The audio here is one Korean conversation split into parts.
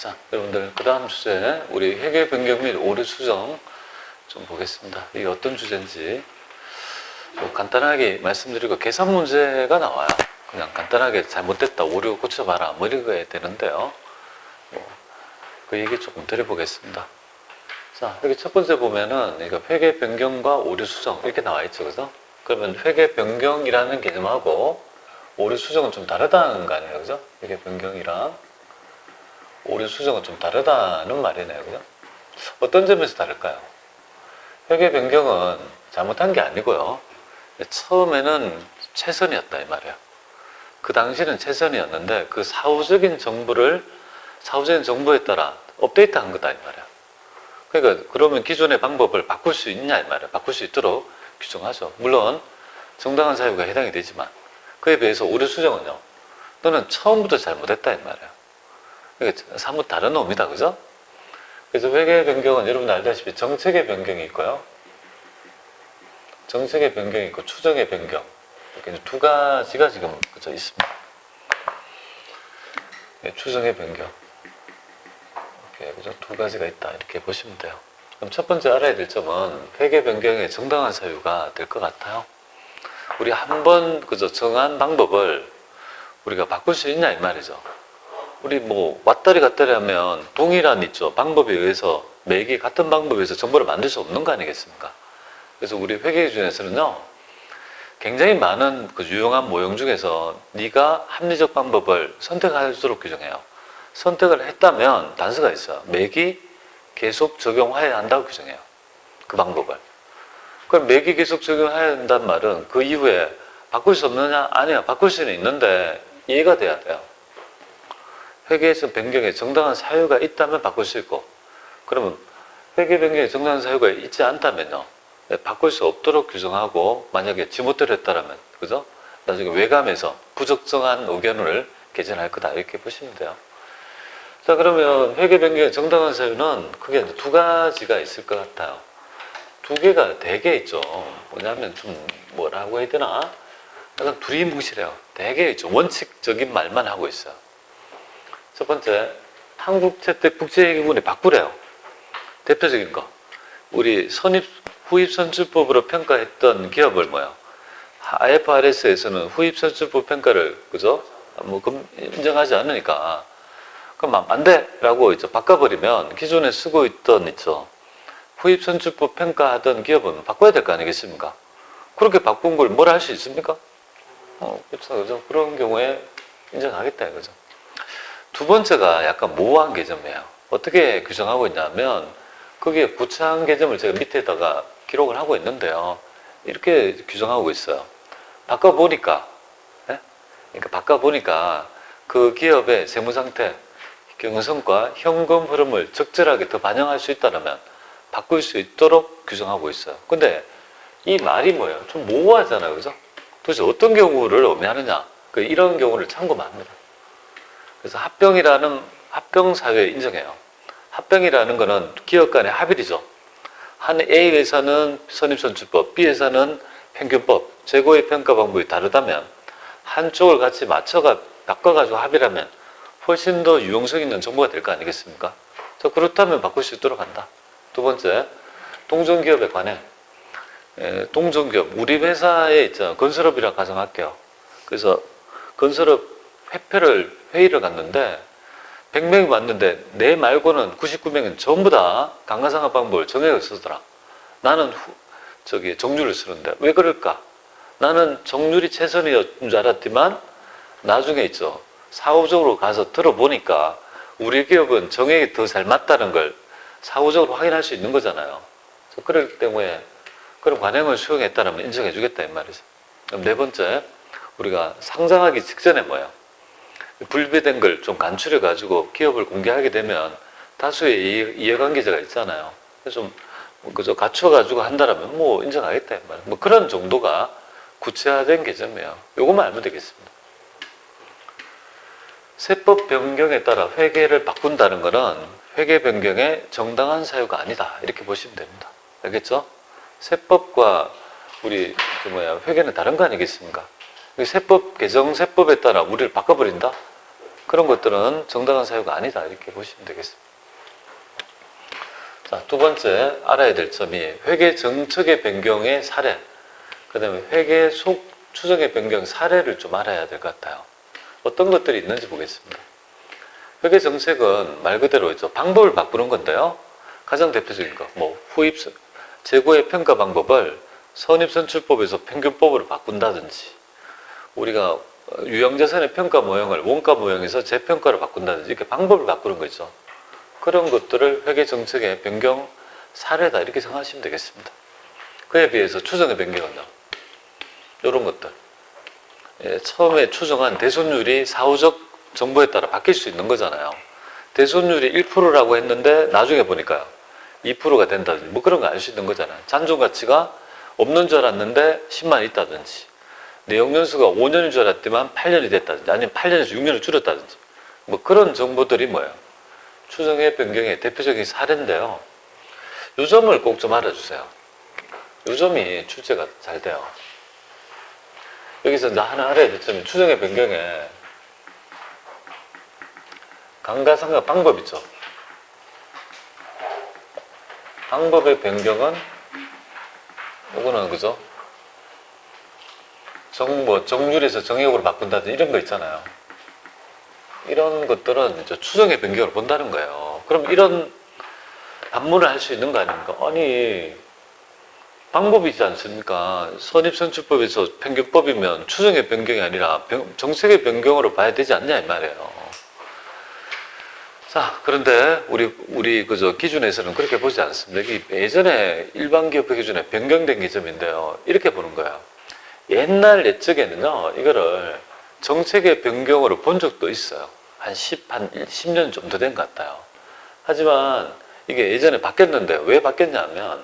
자, 여러분들 그 다음 주제 우리 회계 변경 및 오류 수정 좀 보겠습니다. 이게 어떤 주제인지 뭐 간단하게 말씀드리고 계산 문제가 나와요. 그냥 간단하게 잘못됐다 오류 고쳐봐라 뭐 이런 되는데요. 뭐, 그 얘기 조금 드려보겠습니다. 자, 여기 첫 번째 보면은 이거 회계 변경과 오류 수정 이렇게 나와 있죠, 그죠? 그러면 회계 변경이라는 개념하고 오류 수정은 좀 다르다는 거 아니에요, 그죠? 회계 변경이랑 오류 수정은 좀 다르다는 말이네요, 그죠? 어떤 점에서 다를까요? 회계 변경은 잘못한 게 아니고요. 처음에는 최선이었다 이 말이에요. 그 당시는 최선이었는데 그 사후적인 정보를 사후적인 정보에 따라 업데이트한 거다 이 말이에요. 그러니까 그러면 기존의 방법을 바꿀 수 있냐 이 말이에요. 바꿀 수 있도록 규정하죠. 물론 정당한 사유가 해당이 되지만 그에 비해서 오류 수정은요. 너는 처음부터 잘못했다 이 말이에 사뭇 다른 놈이다 그죠? 그래서 회계 변경은 여러분 알다시피 정책의 변경이 있고요. 정책의 변경이 있고 추정의 변경 이렇게 두 가지가 지금 그죠 있습니다. 예, 추정의 변경 이렇게 그죠 두 가지가 있다 이렇게 보시면 돼요. 그럼 첫 번째 알아야 될 점은 회계 변경의 정당한 사유가 될 것 같아요. 우리 한 번 그저 정한 방법을 우리가 바꿀 수 있냐 이 말이죠. 우리 뭐 왔다리 갔다리 하면 동일한 있죠 방법에 의해서 매기 같은 방법에 의해서 정보를 만들 수 없는 거 아니겠습니까? 그래서 우리 회계 기준에서는요 굉장히 많은 그 유용한 모형 중에서 네가 합리적 방법을 선택할수록 규정해요. 선택을 했다면 단서가 있어요. 매기 계속 적용해야 한다고 규정해요. 그 방법을. 그럼 매기 계속 적용해야 한다는 말은 그 이후에 바꿀 수 없느냐? 아니야. 바꿀 수는 있는데 이해가 돼야 돼요. 회계에서 변경에 정당한 사유가 있다면 바꿀 수 있고 그러면 회계 변경에 정당한 사유가 있지 않다면요. 네, 바꿀 수 없도록 규정하고 만약에 지못대로 했다라면 그죠? 나중에 외감에서 부적정한 의견을 개진할 거다 이렇게 보시면 돼요. 자 그러면 회계 변경의 정당한 사유는 크게 두 가지가 있을 것 같아요. 두 개가 대개 있죠. 뭐냐면 좀 뭐라고 해야 되나? 약간 두리뭉실해요. 대개 있죠. 원칙적인 말만 하고 있어요. 첫 번째, 한국채택 국제회계문에 바꾸래요. 대표적인 거. 우리 선입, 후입선출법으로 평가했던 기업을 뭐야? IFRS에서는 후입선출법 평가를, 그죠? 뭐, 금- 인정하지 않으니까. 그럼 안 돼! 라고 이제 바꿔버리면 기존에 쓰고 있던, 있죠. 후입선출법 평가하던 기업은 바꿔야 될 거 아니겠습니까? 그렇게 바꾼 걸 뭐라 할수 있습니까? 어, 그렇죠. 그죠? 그런 경우에 인정하겠다, 이거죠. 두 번째가 약간 모호한 개념이에요. 어떻게 규정하고 있냐면 거기에 구체한 개념을 제가 밑에다가 기록을 하고 있는데요. 이렇게 규정하고 있어요. 바꿔보니까, 예? 그러니까 바꿔보니까 그 기업의 세무 상태, 경영성과 현금 흐름을 적절하게 더 반영할 수 있다면 바꿀 수 있도록 규정하고 있어요. 근데 이 말이 뭐예요? 좀 모호하잖아요. 그죠? 도대체 어떤 경우를 의미하느냐? 그 이런 경우를 참고만 합니다. 그래서 합병이라는 합병 사회에 인정해요. 합병이라는 거는 기업 간의 합의이죠. 한 A 회사는 선입선출법, B 회사는 평균법, 재고의 평가 방법이 다르다면 한쪽을 같이 맞춰가 바꿔가지고 합의라면 훨씬 더 유용성 있는 정보가 될 거 아니겠습니까? 자, 그렇다면 바꿀 수 있도록 한다. 두 번째, 동종기업에 관해 에, 동종기업 우리 회사에 있잖아 건설업이라 가정할게요. 그래서 건설업 회표를 회의를 갔는데 100명이 왔는데 내 말고는 99명은 전부 다 강간상합 방법을 정액을 쓰더라. 나는 후, 저기 정률을 쓰는데 왜 그럴까? 나는 정률이 최선이었는 줄 알았지만 나중에 있죠. 사후적으로 가서 들어보니까 우리 기업은 정액이 더 잘 맞다는 걸 사후적으로 확인할 수 있는 거잖아요. 그렇기 때문에 그런 관행을 수용했다면 인정해 주겠다 이 말이죠. 그럼 네 번째 우리가 상장하기 직전에 뭐예요? 불배된 걸 좀 간추려 가지고 기업을 공개하게 되면 다수의 이해, 이해 관계자가 있잖아요. 좀 그저 갖춰 가지고 한다라면 뭐 인정하겠다. 뭐 그런 정도가 구체화된 개념이에요. 요것만 알면 되겠습니다. 세법 변경에 따라 회계를 바꾼다는 것은 회계 변경의 정당한 사유가 아니다. 이렇게 보시면 됩니다. 알겠죠? 세법과 우리 그 뭐야 회계는 다른 거 아니겠습니까? 이 세법 개정 세법에 따라 우리를 바꿔버린다. 그런 것들은 정당한 사유가 아니다 이렇게 보시면 되겠습니다. 자, 두 번째 알아야 될 점이 회계 정책의 변경의 사례, 그 다음에 회계 속 추정의 변경 사례를 좀 알아야 될 것 같아요. 어떤 것들이 있는지 보겠습니다. 회계 정책은 말 그대로 있죠. 방법을 바꾸는 건데요. 가장 대표적인 거, 뭐 후입 재고의 평가 방법을 선입선출법에서 평균법으로 바꾼다든지, 우리가 유형자산의 평가 모형을 원가 모형에서 재평가로 바꾼다든지 이렇게 방법을 바꾸는 거죠. 그런 것들을 회계 정책의 변경 사례다 이렇게 생각하시면 되겠습니다. 그에 비해서 추정의 변경은요. 이런 것들. 예, 처음에 추정한 대손율이 사후적 정보에 따라 바뀔 수 있는 거잖아요. 대손율이 1%라고 했는데 나중에 보니까요. 2%가 된다든지 뭐 그런 거 알 수 있는 거잖아요. 잔존 가치가 없는 줄 알았는데 10만 있다든지 내용 연수가 5년인 줄 알았지만 8년이 됐다든지 아니면 8년에서 6년을 줄였다든지 뭐 그런 정보들이 뭐예요? 추정의 변경의 대표적인 사례인데요. 요 점을 꼭 좀 알아주세요. 요 점이 출제가 잘 돼요. 여기서 이제 하나 알아야 될 점이 추정의 변경에 강가상각 방법 있죠. 방법의 변경은 이거는 그죠? 정, 뭐, 정률에서 정액으로 바꾼다든지 이런 거 있잖아요. 이런 것들은 이제 추정의 변경을 본다는 거예요. 그럼 이런 반문을 할 수 있는 거 아닙니까? 아니, 방법이 있지 않습니까? 선입선출법에서 평균법이면 추정의 변경이 아니라 병- 정책의 변경으로 봐야 되지 않냐, 이 말이에요. 자, 그런데 우리, 우리 그저 기준에서는 그렇게 보지 않습니다. 예전에 일반 기업회 기준에 변경된 기점인데요. 이렇게 보는 거예요. 옛날 예측에는요, 이거를 정책의 변경으로 본 적도 있어요. 한 10, 한 10년 정도 된 것 같아요. 하지만 이게 예전에 바뀌었는데 왜 바뀌었냐면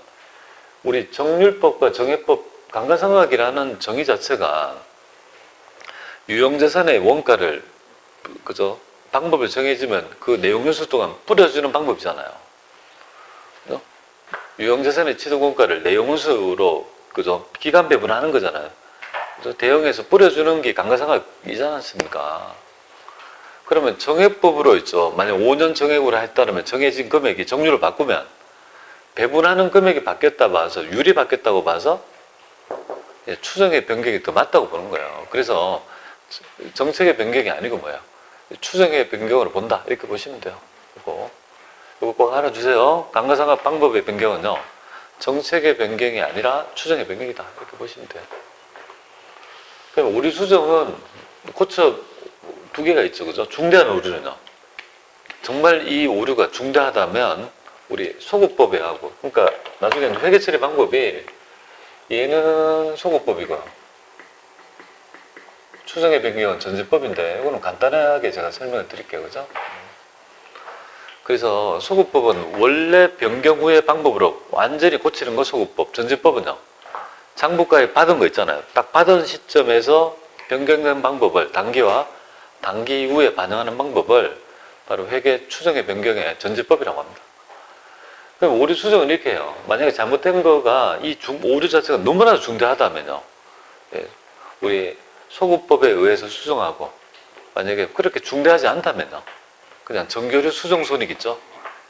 우리 정률법과 정액법 강간상각이라는 정의 자체가 유형자산의 원가를 그죠 방법을 정해지면 그 내용 요소 동안 뿌려주는 방법이잖아요. 그죠? 유형자산의 취득 원가를 내용 요소로 그죠 기간 배분하는 거잖아요. 대형에서 뿌려주는 게 강간상각이지 않습니까? 그러면 정액법으로 있죠. 만약 5년 정액으로 했다면 정해진 금액이 정률을 바꾸면 배분하는 금액이 바뀌었다 봐서 율이 바뀌었다고 봐서 예, 추정의 변경이 더 맞다고 보는 거예요. 그래서 정책의 변경이 아니고 뭐야 추정의 변경으로 본다 이렇게 보시면 돼요. 이거 이거 꼭 알아주세요. 강가상각 방법의 변경은요 정책의 변경이 아니라 추정의 변경이다 이렇게 보시면 돼요. 우리 수정은 고쳐 두 개가 있죠, 그죠? 중대한 오류는요. 정말 이 오류가 중대하다면 우리 소급법에 하고, 그러니까 나중에 회계 처리 방법이 얘는 소급법이고 추정의 변경은 전제법인데 이거는 간단하게 제가 설명을 드릴게요, 그죠? 그래서 소급법은 원래 변경 후의 방법으로 완전히 고치는 거 소급법, 전제법은요. 장부가에 받은 거 있잖아요. 딱 받은 시점에서 변경된 방법을 단기와 단기 이후에 반영하는 방법을 바로 회계 추정의 변경의 전제법이라고 합니다. 그럼 오류 수정은 이렇게 해요. 만약에 잘못된 거가 이 중, 오류 자체가 너무나 중대하다면요. 예, 우리 소급법에 의해서 수정하고 만약에 그렇게 중대하지 않다면요. 그냥 정교류 수정 손익 있죠.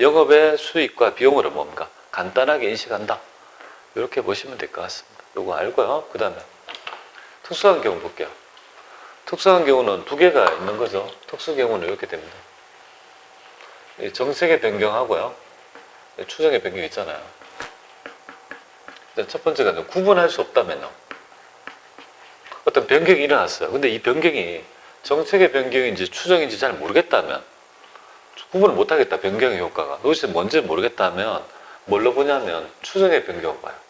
영업의 수익과 비용으로 뭡니까? 간단하게 인식한다. 이렇게 보시면 될 것 같습니다. 요거 알고요. 그 다음에 특수한 경우 볼게요. 특수한 경우는 두 개가 있는 거죠. 특수 경우는 이렇게 됩니다. 이 정책의 변경하고요. 이 추정의 변경 있잖아요. 첫 번째가 구분할 수 없다면요. 어떤 변경이 일어났어요. 근데 이 변경이 정책의 변경인지 추정인지 잘 모르겠다면 구분을 못하겠다. 변경의 효과가. 도대체 뭔지 모르겠다면 뭘로 보냐면 추정의 변경을 봐요.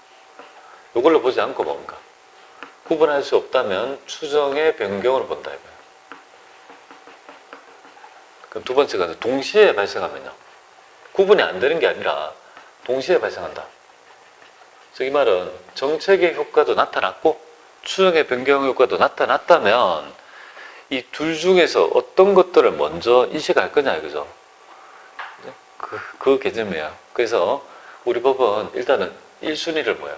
이걸로 보지 않고 뭔가 구분할 수 없다면 추정의 변경으로 본다 이거예요. 그럼 두 번째가 동시에 발생하면요. 구분이 안 되는 게 아니라 동시에 발생한다. 즉 이 말은 정책의 효과도 나타났고 추정의 변경 효과도 나타났다면 이 둘 중에서 어떤 것들을 먼저 인식할 거냐 이거죠. 그, 그 개념이에요. 그래서 우리 법은 일단은 1순위를 뭐예요?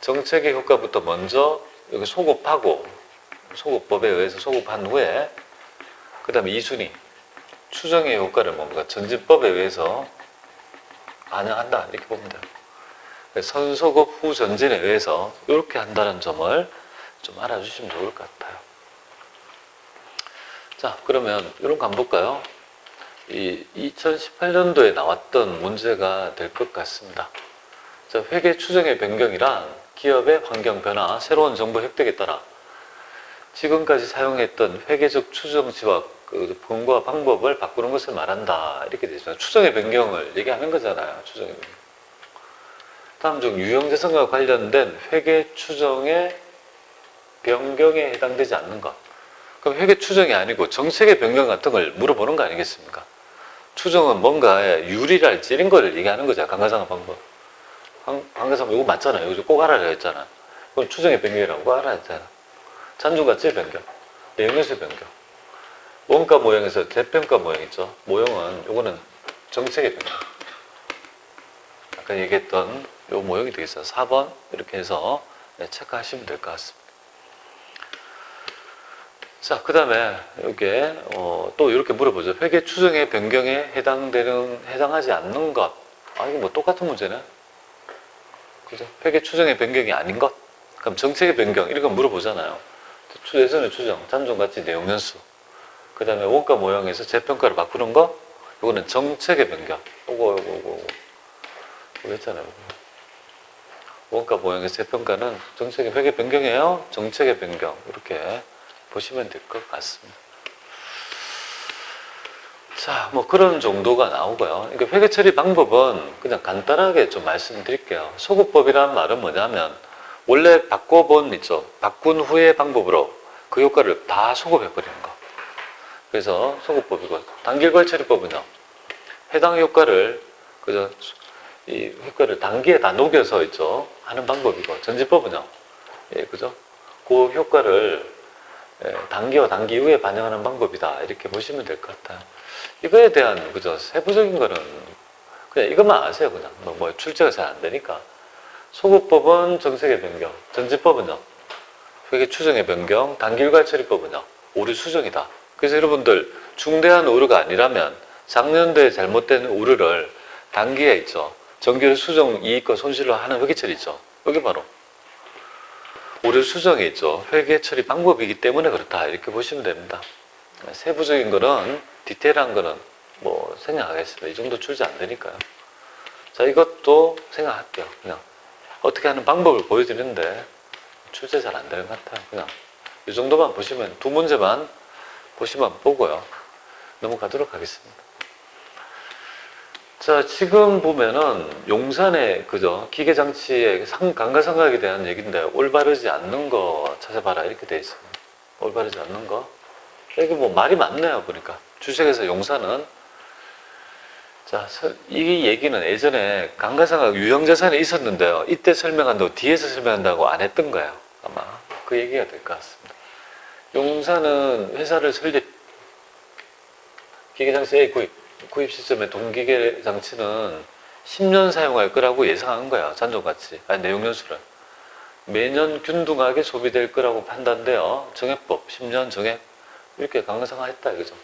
정책의 효과부터 먼저 여기 소급하고 소급법에 의해서 소급한 후에 그 다음에 이순위 추정의 효과를 뭡니까 전진법에 의해서 반영한다 이렇게 돼요. 선소급 후 전진에 의해서 이렇게 한다는 점을 좀 알아주시면 좋을 것 같아요. 자, 그러면 이런 거 한번 볼까요? 이 2018년도에 나왔던 문제가 될 것 같습니다. 자, 회계 추정의 변경이란 기업의 환경 변화, 새로운 정보 획득에 따라 지금까지 사용했던 회계적 추정치와 그 본과 방법을 바꾸는 것을 말한다. 이렇게 되죠. 추정의 변경을 얘기하는 거잖아요. 추정의. 다음 중 유형자산과 관련된 회계 추정의 변경에 해당되지 않는 것. 그럼 회계 추정이 아니고 정책의 변경 같은 걸 물어보는 거 아니겠습니까? 추정은 뭔가의 유리랄지 이런 거를 얘기하는 거죠. 강가상의 방법. 강가상 이거 맞잖아요. 이거 꼭 알아야 했잖아. 그건 추정의 변경이라고 꼭 알아야 했잖아. 잔존가치의 변경, 내용에서의 변경. 원가 모형에서 대평가 모형 있죠. 모형은 요거는 정책의 변경. 아까 얘기했던 요 모형이 되겠어요. 4번 이렇게 해서 네, 체크하시면 될 것 같습니다. 자, 그 다음에 이게 어, 또 이렇게 물어보죠. 회계 추정의 변경에 해당되는 해당하지 않는 것. 아 이거 뭐 똑같은 문제네. 그죠? 회계 추정의 변경이 아닌 것. 그럼 정책의 변경 이런 거 물어보잖아요. 예전의 추정, 잔존가치 내용 연수. 그 다음에 원가 모형에서 재평가를 바꾸는 거. 이거는 정책의 변경. 요거 요거 요거. 이거 했잖아요. 원가 모형에서 재평가는 정책의 회계 변경이에요. 정책의 변경. 이렇게 보시면 될 것 같습니다. 자, 뭐 그런 정도가 나오고요. 그러니까 회계 처리 방법은 그냥 간단하게 좀 말씀드릴게요. 소급법이라는 말은 뭐냐면 원래 바꿔본 있죠. 바꾼 후의 방법으로 그 효과를 다 소급해버리는 거. 그래서 소급법이고 단기일괄 처리법은요. 해당 효과를 그저 이 효과를 단기에 다 녹여서 있죠. 하는 방법이고 전지법은요. 예, 그죠? 그 효과를 예, 단기와 단기 이후에 반영하는 방법이다. 이렇게 보시면 될 것 같아요. 이거에 대한 그죠 세부적인 거는 그냥 이것만 아세요. 그냥 뭐, 뭐 출제가 잘 안 되니까 소급법은 정책의 변경, 전지법은 요 회계 추정의 변경, 단기일괄 처리법은요 오류 수정이다. 그래서 여러분들 중대한 오류가 아니라면 작년도에 잘못된 오류를 단기에 있죠 정규 수정 이익과 손실로 하는 회계 처리 있죠. 여기 바로 오류 수정이 있죠. 회계 처리 방법이기 때문에 그렇다. 이렇게 보시면 됩니다. 세부적인 거는 디테일한 거는 뭐 생략하겠습니다. 이 정도 출제 안 되니까요. 자, 이것도 생각할게요. 그냥 어떻게 하는 방법을 보여드리는데 출제 잘 안 되는 것 같아요. 그냥 이 정도만 보시면 두 문제만 보시면 보고요. 넘어가도록 하겠습니다. 자, 지금 보면은 용산의 그죠 기계 장치의 상, 감가상각에 대한 얘기인데 올바르지 않는 거 찾아봐라 이렇게 돼 있습니다. 올바르지 않는 거. 이게 뭐 말이 많네요 보니까 주식에서 용산은 자, 서- 이 얘기는 예전에 감가상각 유형자산에 있었는데요. 이때 설명한다고 뒤에서 설명한다고 안 했던 거예요. 아마 그 얘기가 될 것 같습니다. 용산은 회사를 설립 기계장치 A 구입 구입 시점에 동기계 장치는 10년 사용할 거라고 예상한 거야. 잔존가치. 아니, 내용연수를. 매년 균등하게 소비될 거라고 판단돼요. 정액법, 10년 정액. 이렇게 강상화했다, 이거죠.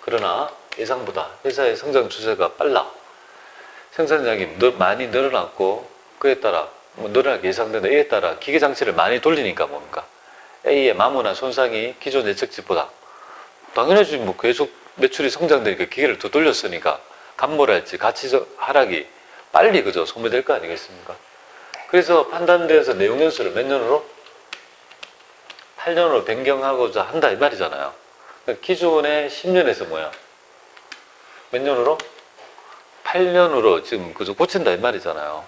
그러나 예상보다 회사의 성장 추세가 빨라. 생산량이 늘- 많이 늘어났고, 그에 따라, 뭐 늘어나게 예상된다. 이에 따라 기계 장치를 많이 돌리니까 뭡니까? A의 마모나 손상이 기존 예측치보다 당연하지 뭐 계속 매출이 성장되니까 기계를 더 돌렸으니까 감모랄지 가치 하락이 빨리 그저 소모될 거 아니겠습니까? 그래서 판단돼서 내용 연수를 몇 년으로? 8년으로 변경하고자 한다 이 말이잖아요. 그러니까 기존의 10년에서 뭐야? 몇 년으로? 8년으로 지금 그저 고친다 이 말이잖아요.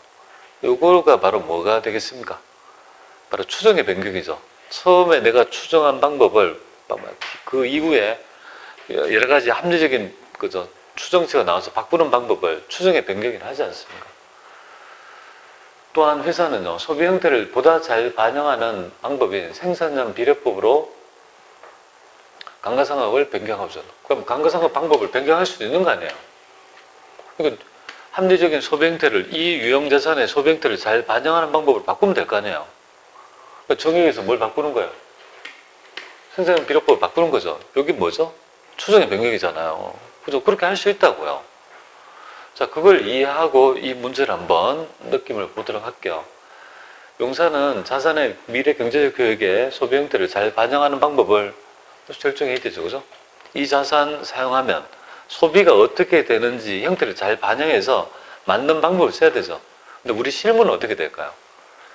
요거가 바로 뭐가 되겠습니까? 바로 추정의 변경이죠. 처음에 내가 추정한 방법을 그 이후에 여러 가지 합리적인 그저 추정치가 나와서 바꾸는 방법을 추정의 변경이라 하지 않습니까? 또한 회사는요 소비 형태를 보다 잘 반영하는 방법인 생산량 비례법으로 감가상각을 변경하죠. 그럼 감가상각 방법을 변경할 수도 있는 거 아니에요? 그러니까 합리적인 소비 형태를 이 유형 자산의 소비 형태를 잘 반영하는 방법을 바꾸면 될 거 아니에요? 그러니까 정의에서 뭘 바꾸는 거예요? 생산량 비례법을 바꾸는 거죠. 여기 뭐죠? 추정의 변경이잖아요. 그죠? 그렇게 할 수 있다고요. 자, 그걸 이해하고 이 문제를 한번 느낌을 보도록 할게요. 용사는 자산의 미래 경제적 효益소비 형태를 잘 반영하는 방법을 결정해야 되죠. 그죠? 이 자산 사용하면 소비가 어떻게 되는지 형태를 잘 반영해서 맞는 방법을 써야 되죠. 근데 우리 실무는 어떻게 될까요?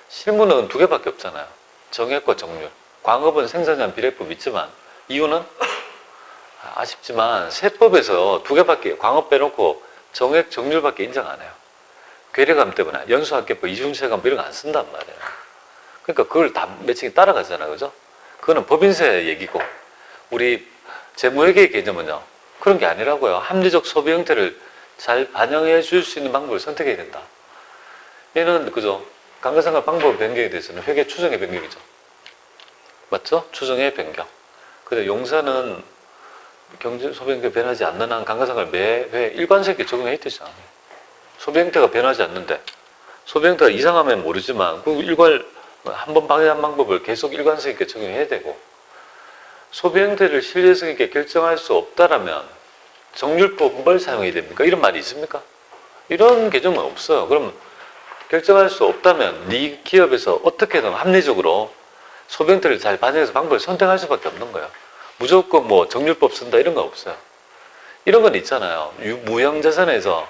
실무는 두 개밖에 없잖아요. 정액과 정률. 광업은 생산량 비례법 있지만 이유는 아쉽지만 세법에서 두 개밖에 광업 빼놓고 정액 정률밖에 인정 안 해요. 괴력감 때문에 연수학계법 이중세감 이런 거 안 쓴단 말이에요. 그러니까 그걸 다 매칭이 따라가잖아요. 그죠? 그거는 법인세 얘기고 우리 재무회계 개념은요. 그런 게 아니라고요. 합리적 소비 형태를 잘 반영해 줄 수 있는 방법을 선택해야 된다. 얘는 그죠? 감가상각 방법 변경에 대해서는 회계 추정의 변경이죠. 맞죠? 추정의 변경. 근데 용사는 경제 소비 형태 변하지 않는 한 감가상각을 매회 일관성있게 적용해야 되죠. 소비 형태가 변하지 않는데 소비 형태가 이상하면 모르지만 그 일괄 한 번 방해한 방법을 계속 일관성 있게 적용해야 되고 소비 형태를 신뢰성 있게 결정할 수 없다라면 정률법 뭘 사용해야 됩니까? 이런 말이 있습니까? 이런 개정은 없어요. 그럼 결정할 수 없다면 네 기업에서 어떻게든 합리적으로 소비 형태를 잘 반영해서 방법을 선택할 수밖에 없는 거예요. 무조건 뭐 정률법 쓴다 이런 거 없어요. 이런 건 있잖아요. 유- 무형자산에서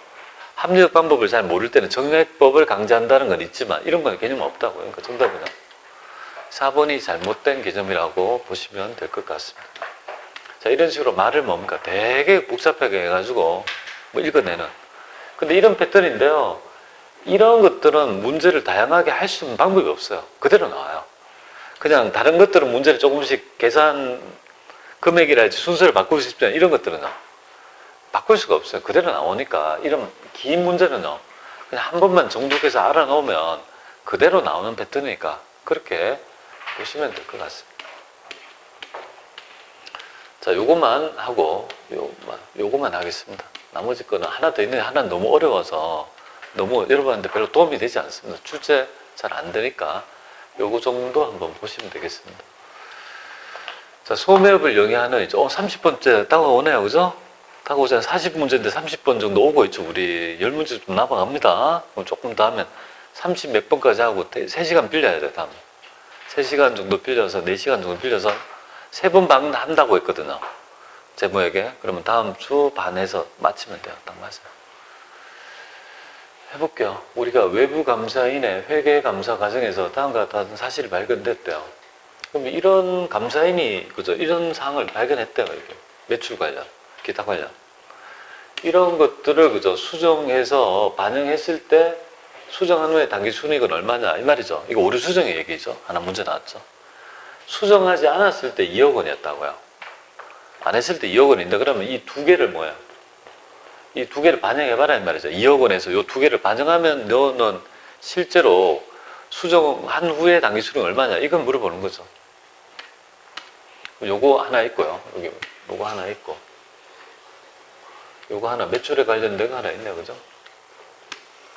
합리적 방법을 잘 모를 때는 정액법을 강제한다는 건 있지만 이런 건 개념 없다고요. 그러니까 정답은요. 4번이 잘못된 개념이라고 보시면 될 것 같습니다. 자, 이런 식으로 말을 뭡니까? 되게 복잡하게 해가지고 뭐 읽어내는. 근데 이런 패턴인데요. 이런 것들은 문제를 다양하게 할 수 있는 방법이 없어요. 그대로 나와요. 그냥 다른 것들은 문제를 조금씩 계산 금액이랄지 순서를 바꾸고 싶지만 이런 것들은요. 바꿀 수가 없어요. 그대로 나오니까 이런 긴 문제는요. 그냥 한 번만 정독해서 알아놓으면 그대로 나오는 패턴이니까 그렇게 보시면 될 것 같습니다. 자, 요것만 하고 요만 요것만 하겠습니다. 나머지 거는 하나 더 있는데 하나는 너무 어려워서 너무 여러분한테 별로 도움이 되지 않습니다. 출제 잘 안 되니까 요거 정도 한번 보시면 되겠습니다. 자, 소매업을 영위하는 이제 어, 30번째 다가오네요. 그죠? 다가오잖아요. 40문제인데 30번 정도 오고 있죠. 우리 10문제 좀 남아갑니다. 그럼 조금 더 하면 30 몇 번까지 하고 3시간 빌려야 돼, 다음. 3시간 정도 빌려서 4시간 정도 빌려서 세번반 한다고 했거든요. 제모에게. 그러면 다음 주 반에서 마치면 돼요. 딱 맞아요. 해볼게요. 우리가 외부 감사인의 회계 감사 과정에서 다음과 같은 사실이 발견됐대요. 그럼 이런 감사인이 그죠? 이런 사항을 발견했대요. 이게 매출 관련, 기타 관련. 이런 것들을 그죠? 수정해서 반영했을 때 수정한 후에 단기 순이익은 얼마냐 이 말이죠. 이거 오류 수정의 얘기죠. 하나 문제 나왔죠. 수정하지 않았을 때 2억 원이었다고요. 안 했을 때 2억 원인데 그러면 이 두 개를 뭐야? 이 두 개를 반영해봐라 이 말이죠. 2억 원에서 이 두 개를 반영하면 너는 실제로 수정한 후에 단기 수령 얼마냐 이건 물어보는 거죠. 요거 하나 있고요. 여기 요거 하나 있고 요거 하나 매출에 관련된 거 하나 있네요. 그죠?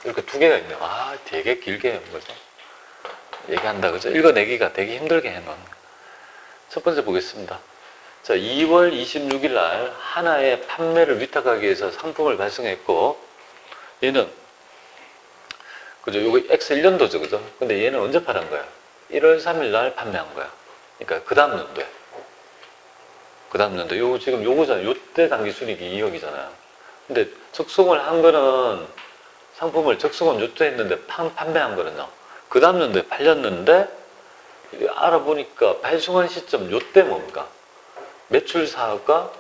이렇게 두 개가 있네요. 아, 되게 길게 해놓은 거죠. 얘기한다. 그죠? 읽어내기가 되게 힘들게 해놓은. 첫 번째 보겠습니다. 자, 2월 26일 날 하나의 판매를 위탁하기 위해서 상품을 발송했고, 얘는, 그죠? 요거 X 1년도죠. 그죠? 근데 얘는 언제 팔은 거야? 1월 3일 날 판매한 거야. 그러니까 그 다음 연도에. 그 다음 연도. 요거 지금 요거잖아요. 요때 당기 순이익이 2억이잖아요. 근데 적송을 한 거는 상품을 적성은 요때 했는데 판, 판매한 거는요. 그 다음 연도에 팔렸는데 알아보니까 발송한 시점 요때 뭡니까? 매출 사업과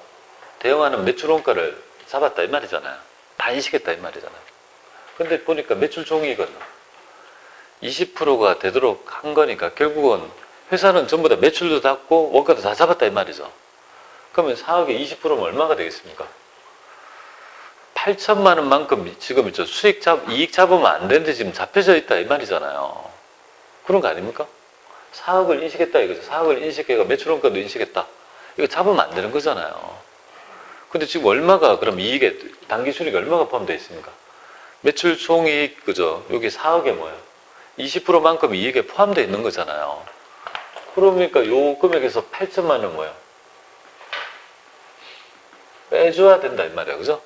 대응하는 매출 원가를 잡았다 이 말이잖아요. 다 인식했다 이 말이잖아요. 근데 보니까 매출 종이거든요. 20%가 되도록 한 거니까 결국은 회사는 전부 다 매출도 잡고 원가도 다 잡았다 이 말이죠. 그러면 사업의 20%면 얼마가 되겠습니까? 8천만 원만큼 지금 있죠. 수익 잡, 이익 잡으면 안 되는데 지금 잡혀져 있다 이 말이잖아요. 그런 거 아닙니까? 사업을 인식했다 이거죠. 사업을 인식해가 매출원가도 인식했다. 이거 잡으면 안 되는 거잖아요. 근데 지금 얼마가 그럼 이익에 단기 수익이 얼마가 포함되어 있습니까? 매출 총이익 그죠? 여기 4억에 뭐예요? 20%만큼 이익에 포함되어 있는 거잖아요. 그러니까 요 금액에서 8천만 원 뭐예요? 빼줘야 된다 이 말이야. 그죠?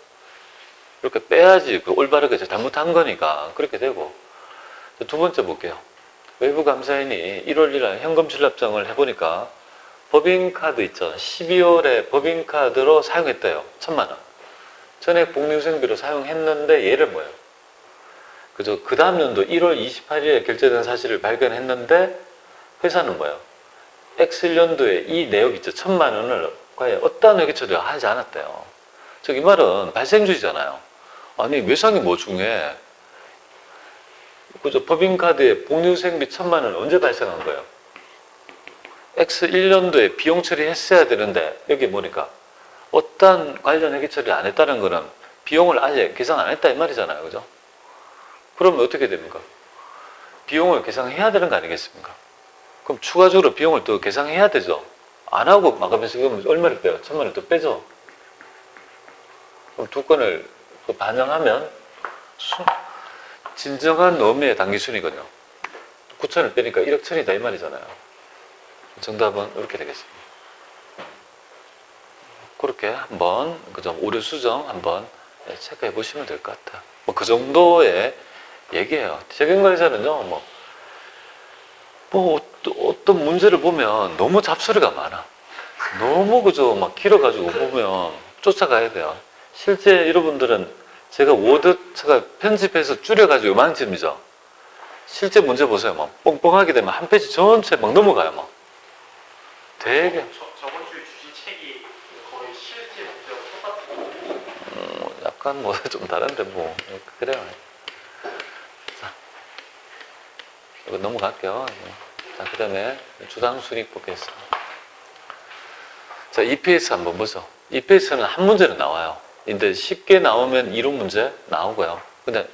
이렇게 빼야지 그 올바르게 잘못한 거니까 그렇게 되고. 두 번째 볼게요. 외부 감사인이 1월 1일 현금 출납장을 해보니까 법인카드 있죠 12월에 법인카드로 사용했대요. 천만 원. 전액 복리후생비로 사용했는데 얘를 뭐예요? 그죠? 그 다음 연도 1월 28일에 결제된 사실을 발견했는데 회사는 뭐예요? X1년도에 이 내역 있죠. 천만 원을 과연 어떠한 회계 처리를 하지 않았대요 즉 이 말은 발생주의잖아요 아니 외상이 뭐 중에 그죠 법인카드에 복리후생비 천만 원 언제 발생한 거예요? X 1년도에 비용 처리했어야 되는데 여기 뭐니까 어떠한 관련 회계 처리를 안 했다는 거는 비용을 아예 계산 안 했다 이 말이잖아요 그죠? 그러면 어떻게 됩니까? 비용을 계산해야 되는 거 아니겠습니까? 그럼 추가적으로 비용을 또 계산해야 되죠 안 하고 막으면서 그럼 얼마를 빼요? 천만 원또 빼죠 그럼 두 건을 그 반영하면 수- 진정한 의미의 단기순이거든요 9천을 빼니까 1억 천이다 이 말이잖아요 정답은 이렇게 되겠습니다. 그렇게 한번 그죠 오류 수정 한번 예, 체크해 보시면 될 것 같아요. 뭐 그 정도의 얘기예요. 재경관리사는요 뭐, 뭐 어떤 문제를 보면 너무 잡소리가 많아. 너무 그죠 막 길어가지고 보면 쫓아가야 돼요. 실제 여러분들은 제가 워드 제가 편집해서 줄여가지고 요만큼이죠. 실제 문제 보세요. 막 뻥뻥하게 되면 한 페이지 전체 막 넘어가요. 막. 되게 저, 저번 주에 주신 책이 거의 실제 문제와 똑같은 뭐 약간 뭐 좀 다른데 뭐 그래요. 자, 이거 넘어갈게요. 자, 그 다음에 주당 순익 보겠습니다. 자, EPS 한번 보죠. EPS는 한 문제는 나와요. 근데 쉽게 나오면 이론 문제 나오고요. 근데